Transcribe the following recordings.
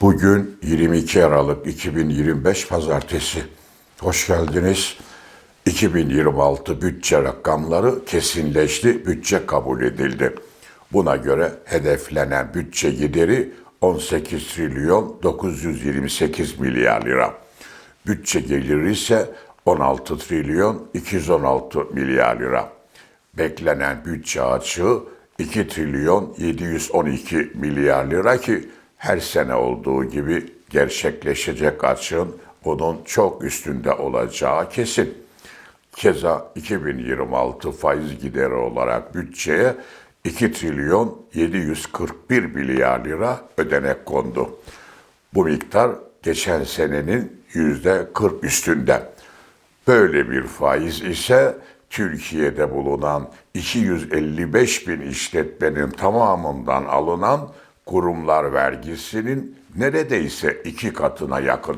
Bugün 22 Aralık 2025 Pazartesi. Hoş geldiniz. 2026 bütçe rakamları kesinleşti, bütçe kabul edildi. Buna göre hedeflenen bütçe gideri 18 trilyon 928 milyar lira. Bütçe geliri ise 16 trilyon 216 milyar lira. Beklenen bütçe açığı 2 trilyon 712 milyar lira ki her sene olduğu gibi gerçekleşecek açığın bunun çok üstünde olacağı kesin. Keza 2026 faiz gideri olarak bütçeye 2 trilyon 741 milyar lira ödenek kondu. Bu miktar geçen senenin yüzde 40 üstünde. Böyle bir faiz ise Türkiye'de bulunan 255 bin işletmenin tamamından alınan kurumlar vergisinin neredeyse iki katına yakın.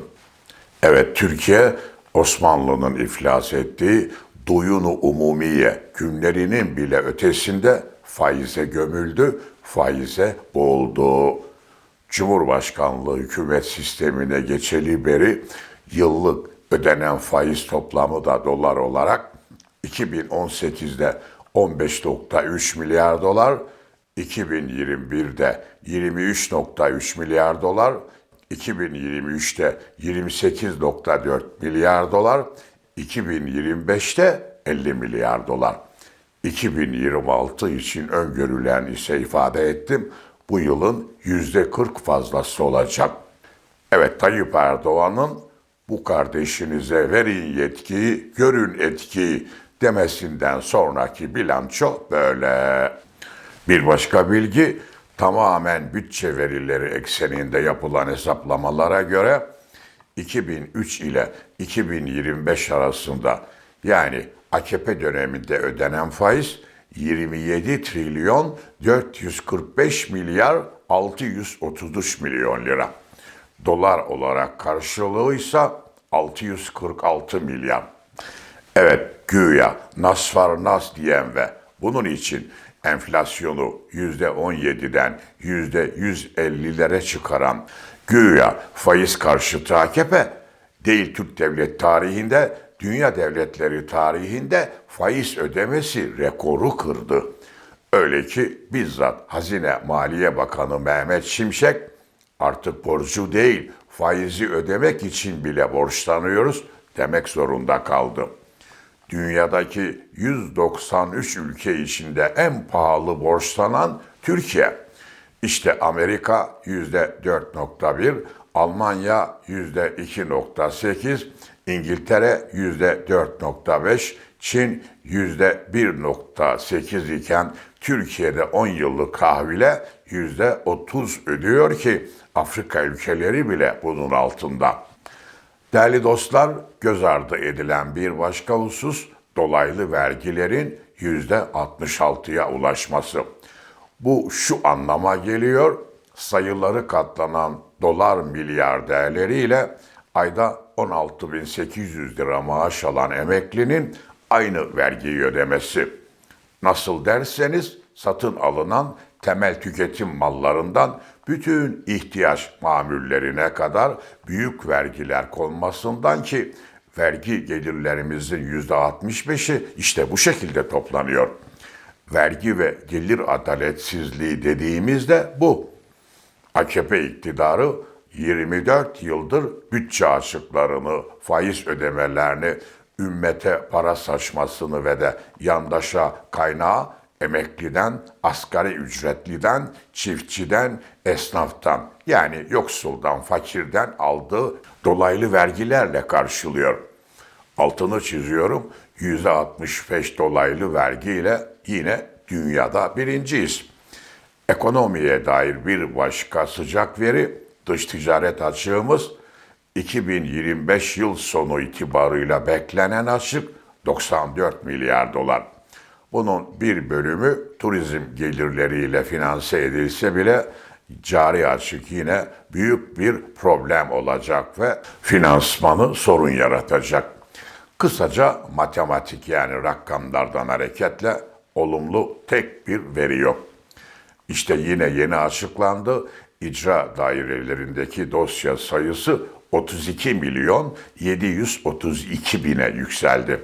Evet Türkiye Osmanlı'nın iflas ettiği duyunu umumiye günlerinin bile ötesinde faize gömüldü, faize boğuldu. Cumhurbaşkanlığı hükümet sistemine geçeli beri yıllık ödenen faiz toplamı da dolar olarak 2018'de 15.3 milyar dolar, 2021'de 23.3 milyar dolar, 2023'te 28.4 milyar dolar, 2025'te 50 milyar dolar. 2026 için öngörülen ise ifade ettim bu yılın yüzde 40 fazlası olacak. Evet Tayyip Erdoğan'ın bu kardeşinize verin yetkiyi, görün etkiyi demesinden sonraki bilanço böyle. Bir başka bilgi tamamen bütçe verileri ekseninde yapılan hesaplamalara göre 2003 ile 2025 arasında yani AKP döneminde ödenen faiz 27 trilyon 445 milyar 633 milyon lira. Dolar olarak karşılığı ise 646 milyar. Evet güya nas var nas diyen ve bunun için enflasyonu %17'den %150'lere çıkaran güya faiz karşıtı AKP değil Türk devlet tarihinde, dünya devletleri tarihinde faiz ödemesi rekoru kırdı. Öyle ki bizzat Hazine Maliye Bakanı Mehmet Şimşek artık borcu değil faizi ödemek için bile borçlanıyoruz demek zorunda kaldı dünyadaki 193 ülke içinde en pahalı borçlanan Türkiye. İşte Amerika %4.1, Almanya %2.8, İngiltere %4.5, Çin %1.8 iken Türkiye'de 10 yıllık kahvile %30 ödüyor ki Afrika ülkeleri bile bunun altında. Değerli dostlar, göz ardı edilen bir başka husus dolaylı vergilerin yüzde 66'ya ulaşması. Bu şu anlama geliyor, sayıları katlanan dolar milyar değerleriyle ayda 16.800 lira maaş alan emeklinin aynı vergiyi ödemesi. Nasıl derseniz satın alınan temel tüketim mallarından bütün ihtiyaç mamullerine kadar büyük vergiler konmasından ki vergi gelirlerimizin yüzde 65'i işte bu şekilde toplanıyor. Vergi ve gelir adaletsizliği dediğimizde bu. AKP iktidarı 24 yıldır bütçe açıklarını, faiz ödemelerini, ümmete para saçmasını ve de yandaşa kaynağı emekliden, asgari ücretliden, çiftçiden, esnaftan yani yoksuldan, fakirden aldığı dolaylı vergilerle karşılıyor. Altını çiziyorum, %65 dolaylı vergiyle yine dünyada birinciyiz. Ekonomiye dair bir başka sıcak veri, dış ticaret açığımız 2025 yıl sonu itibarıyla beklenen açık 94 milyar dolar. Bunun bir bölümü turizm gelirleriyle finanse edilse bile cari açık yine büyük bir problem olacak ve finansmanı sorun yaratacak. Kısaca matematik yani rakamlardan hareketle olumlu tek bir veri yok. İşte yine yeni açıklandı. icra dairelerindeki dosya sayısı 32 milyon 732 bine yükseldi.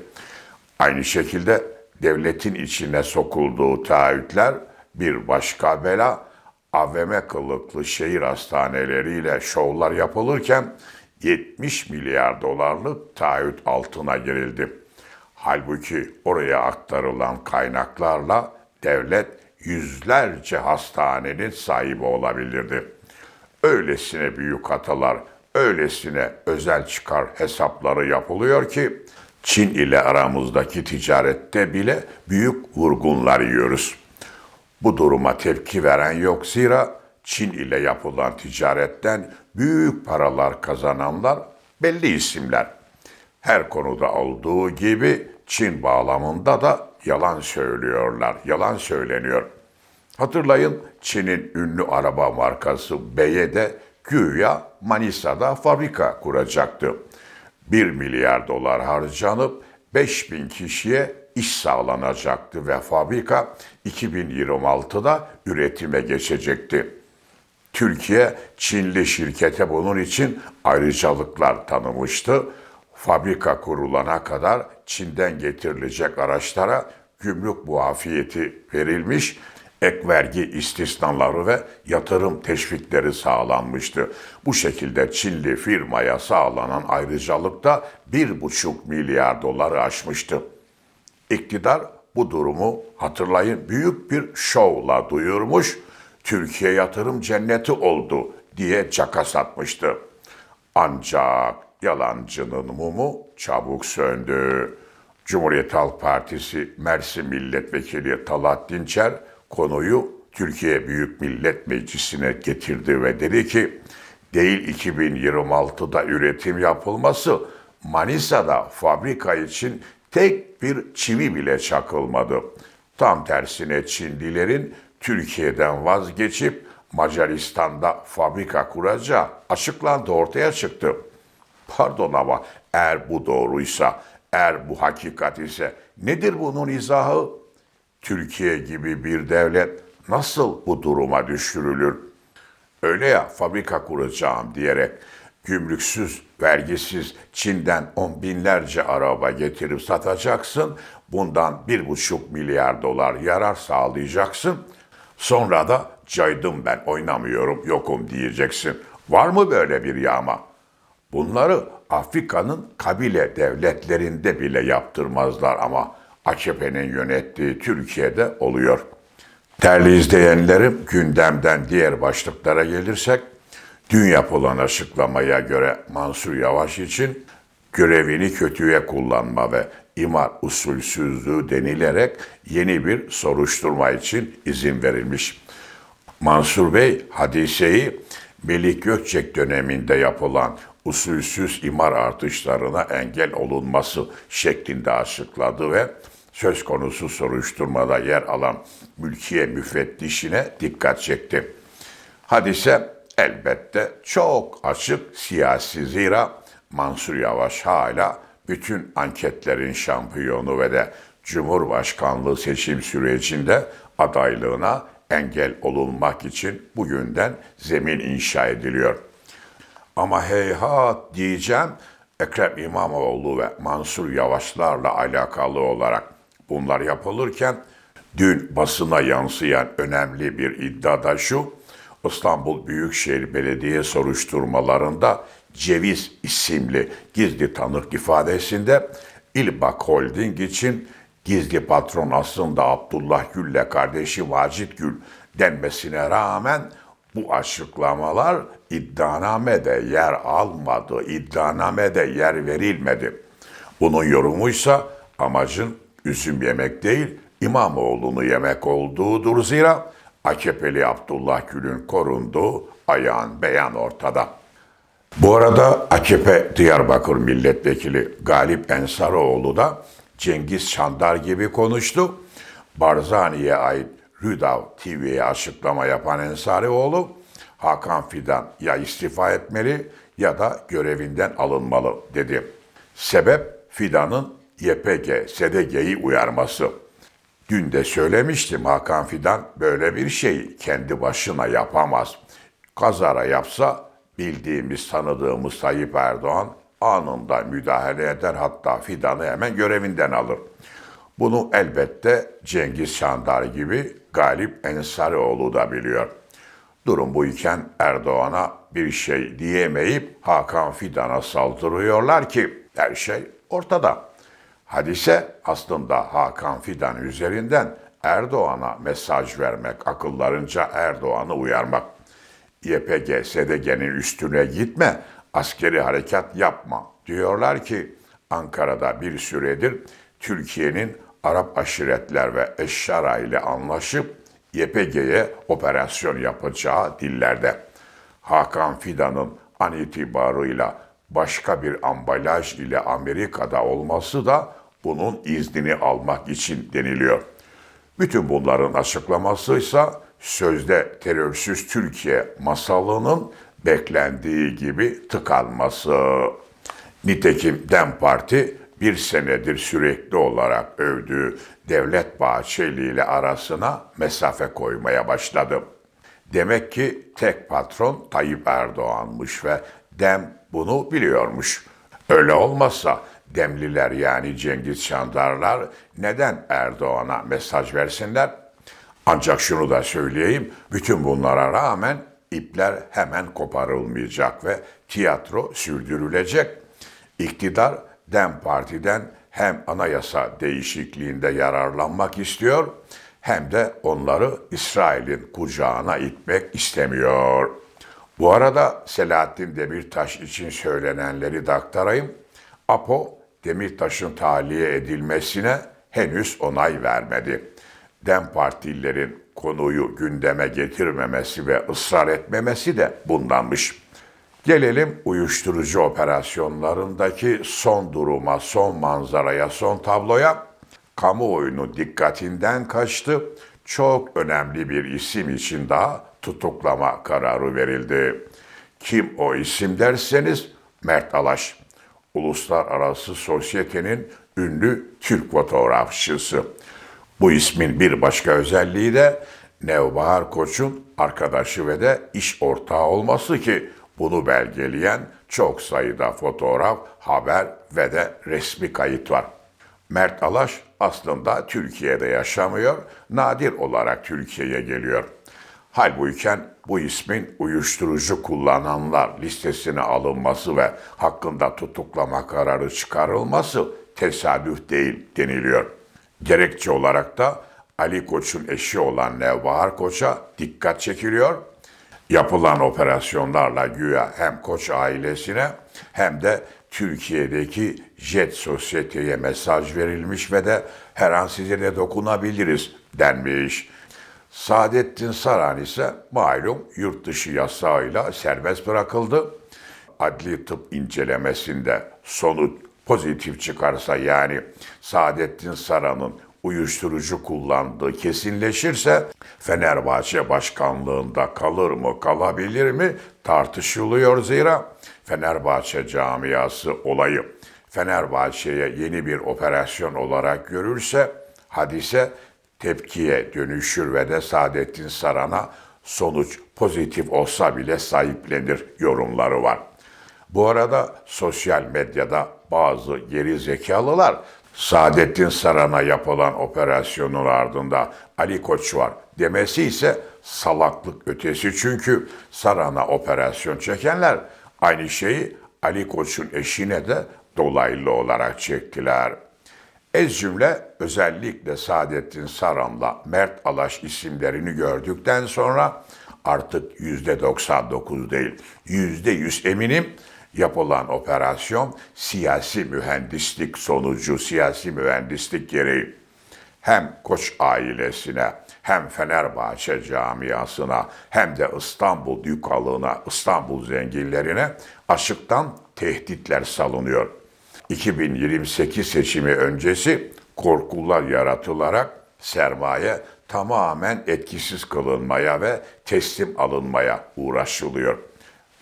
Aynı şekilde devletin içine sokulduğu taahhütler bir başka bela AVM kılıklı şehir hastaneleriyle şovlar yapılırken 70 milyar dolarlık taahhüt altına girildi. Halbuki oraya aktarılan kaynaklarla devlet yüzlerce hastanenin sahibi olabilirdi. Öylesine büyük hatalar, öylesine özel çıkar hesapları yapılıyor ki Çin ile aramızdaki ticarette bile büyük vurgunlar yiyoruz. Bu duruma tepki veren yok zira Çin ile yapılan ticaretten büyük paralar kazananlar belli isimler. Her konuda olduğu gibi Çin bağlamında da yalan söylüyorlar, yalan söyleniyor. Hatırlayın Çin'in ünlü araba markası B'ye de güya Manisa'da fabrika kuracaktı. 1 milyar dolar harcanıp 5000 kişiye iş sağlanacaktı ve fabrika 2026'da üretime geçecekti. Türkiye Çinli şirkete bunun için ayrıcalıklar tanımıştı. Fabrika kurulana kadar Çin'den getirilecek araçlara gümrük muafiyeti verilmiş, ek vergi istisnaları ve yatırım teşvikleri sağlanmıştı. Bu şekilde Çinli firmaya sağlanan ayrıcalık da 1,5 milyar doları aşmıştı. İktidar bu durumu hatırlayın büyük bir şovla duyurmuş, Türkiye yatırım cenneti oldu diye caka satmıştı. Ancak yalancının mumu çabuk söndü. Cumhuriyet Halk Partisi Mersin Milletvekili Talat Dinçer konuyu Türkiye Büyük Millet Meclisi'ne getirdi ve dedi ki değil 2026'da üretim yapılması Manisa'da fabrika için tek bir çivi bile çakılmadı. Tam tersine Çinlilerin Türkiye'den vazgeçip Macaristan'da fabrika kuracağı açıklandı ortaya çıktı. Pardon ama eğer bu doğruysa, eğer bu hakikat ise nedir bunun izahı? Türkiye gibi bir devlet nasıl bu duruma düşürülür? Öyle ya fabrika kuracağım diyerek gümrüksüz, vergisiz Çin'den on binlerce araba getirip satacaksın. Bundan bir buçuk milyar dolar yarar sağlayacaksın. Sonra da caydım ben oynamıyorum yokum diyeceksin. Var mı böyle bir yağma? Bunları Afrika'nın kabile devletlerinde bile yaptırmazlar ama AKP'nin yönettiği Türkiye'de oluyor. Değerli izleyenlerim gündemden diğer başlıklara gelirsek, dün yapılan açıklamaya göre Mansur Yavaş için görevini kötüye kullanma ve imar usulsüzlüğü denilerek yeni bir soruşturma için izin verilmiş. Mansur Bey hadiseyi Melik Gökçek döneminde yapılan usulsüz imar artışlarına engel olunması şeklinde açıkladı ve söz konusu soruşturmada yer alan mülkiye müfettişine dikkat çekti. Hadise elbette çok açık siyasi zira Mansur Yavaş hala bütün anketlerin şampiyonu ve de Cumhurbaşkanlığı seçim sürecinde adaylığına engel olunmak için bugünden zemin inşa ediliyor. Ama heyhat diyeceğim Ekrem İmamoğlu ve Mansur Yavaşlarla alakalı olarak bunlar yapılırken dün basına yansıyan önemli bir iddia da şu. İstanbul Büyükşehir Belediye soruşturmalarında Ceviz isimli gizli tanık ifadesinde İlbak Holding için gizli patron aslında Abdullah Gül'le kardeşi Vacit Gül denmesine rağmen bu açıklamalar iddianamede yer almadı, iddianamede yer verilmedi. Bunun yorumuysa amacın üzüm yemek değil, İmamoğlu'nu yemek olduğudur zira AKP'li Abdullah Gül'ün korunduğu ayağın beyan ortada. Bu arada AKP Diyarbakır Milletvekili Galip Ensaroğlu da Cengiz Çandar gibi konuştu. Barzani'ye ait Rüdav TV'ye açıklama yapan Ensarioğlu, Hakan Fidan ya istifa etmeli ya da görevinden alınmalı dedi. Sebep Fidan'ın YPG, SDG'yi uyarması. Dün de söylemiştim Hakan Fidan böyle bir şeyi kendi başına yapamaz. Kazara yapsa bildiğimiz, tanıdığımız Tayyip Erdoğan anında müdahale eder hatta fidanı hemen görevinden alır. Bunu elbette Cengiz Çandar gibi Galip Ensarioğlu da biliyor. Durum bu iken Erdoğan'a bir şey diyemeyip Hakan Fidan'a saldırıyorlar ki her şey ortada. Hadise aslında Hakan Fidan üzerinden Erdoğan'a mesaj vermek, akıllarınca Erdoğan'ı uyarmak. YPG, SDG'nin üstüne gitme, askeri harekat yapma diyorlar ki Ankara'da bir süredir Türkiye'nin Arap aşiretler ve Eşşara ile anlaşıp YPG'ye operasyon yapacağı dillerde. Hakan Fidan'ın an itibarıyla başka bir ambalaj ile Amerika'da olması da bunun iznini almak için deniliyor. Bütün bunların açıklaması ise sözde terörsüz Türkiye masalının beklendiği gibi tıkanması. Nitekim DEM Parti bir senedir sürekli olarak övdüğü Devlet Bahçeli ile arasına mesafe koymaya başladı. Demek ki tek patron Tayyip Erdoğan'mış ve Dem bunu biliyormuş. Öyle olmazsa Demliler yani Cengiz Çandarlar neden Erdoğan'a mesaj versinler? Ancak şunu da söyleyeyim, bütün bunlara rağmen ipler hemen koparılmayacak ve tiyatro sürdürülecek. İktidar Dem Parti'den hem anayasa değişikliğinde yararlanmak istiyor hem de onları İsrail'in kucağına itmek istemiyor. Bu arada Selahattin Demirtaş için söylenenleri de aktarayım. APO, Demirtaş'ın tahliye edilmesine henüz onay vermedi. Dem Partililerin konuyu gündeme getirmemesi ve ısrar etmemesi de bundanmış. Gelelim uyuşturucu operasyonlarındaki son duruma, son manzaraya, son tabloya. Kamuoyunun dikkatinden kaçtı. Çok önemli bir isim için daha tutuklama kararı verildi. Kim o isim derseniz Mert Alaş. Uluslararası Sosyete'nin ünlü Türk fotoğrafçısı. Bu ismin bir başka özelliği de Nevbahar Koç'un arkadaşı ve de iş ortağı olması ki bunu belgeleyen çok sayıda fotoğraf, haber ve de resmi kayıt var. Mert Alaş aslında Türkiye'de yaşamıyor, nadir olarak Türkiye'ye geliyor. Halbuki bu ismin uyuşturucu kullananlar listesine alınması ve hakkında tutuklama kararı çıkarılması tesadüf değil deniliyor. Gerekçe olarak da Ali Koç'un eşi olan Nevbahar Koç'a dikkat çekiliyor. Yapılan operasyonlarla güya hem Koç ailesine hem de Türkiye'deki Jet Sosyete'ye mesaj verilmiş ve de her an size de dokunabiliriz denmiş. Saadettin Saran ise malum yurt dışı yasağıyla serbest bırakıldı. Adli tıp incelemesinde sonuç pozitif çıkarsa yani Saadettin Saran'ın uyuşturucu kullandığı kesinleşirse Fenerbahçe başkanlığında kalır mı kalabilir mi tartışılıyor zira Fenerbahçe camiası olayı Fenerbahçe'ye yeni bir operasyon olarak görürse hadise tepkiye dönüşür ve de Saadettin Saran'a sonuç pozitif olsa bile sahiplenir yorumları var. Bu arada sosyal medyada bazı geri zekalılar Saadettin Saran'a yapılan operasyonun ardında Ali Koç var demesi ise salaklık ötesi. Çünkü Saran'a operasyon çekenler aynı şeyi Ali Koç'un eşine de dolaylı olarak çektiler. Ez cümle özellikle Saadettin Saran'la Mert Alaş isimlerini gördükten sonra artık yüzde 99 değil, yüzde yüz eminim yapılan operasyon siyasi mühendislik sonucu, siyasi mühendislik gereği hem Koç ailesine hem Fenerbahçe camiasına hem de İstanbul Dükalığına, İstanbul zenginlerine açıktan tehditler salınıyor. 2028 seçimi öncesi korkular yaratılarak sermaye tamamen etkisiz kılınmaya ve teslim alınmaya uğraşılıyor.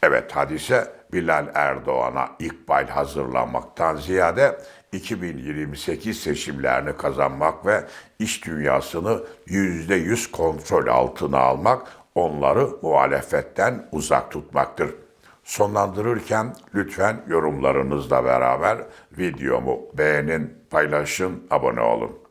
Evet hadise Bilal Erdoğan'a ikbal hazırlanmaktan ziyade 2028 seçimlerini kazanmak ve iş dünyasını %100 kontrol altına almak, onları muhalefetten uzak tutmaktır. Sonlandırırken lütfen yorumlarınızla beraber videomu beğenin, paylaşın, abone olun.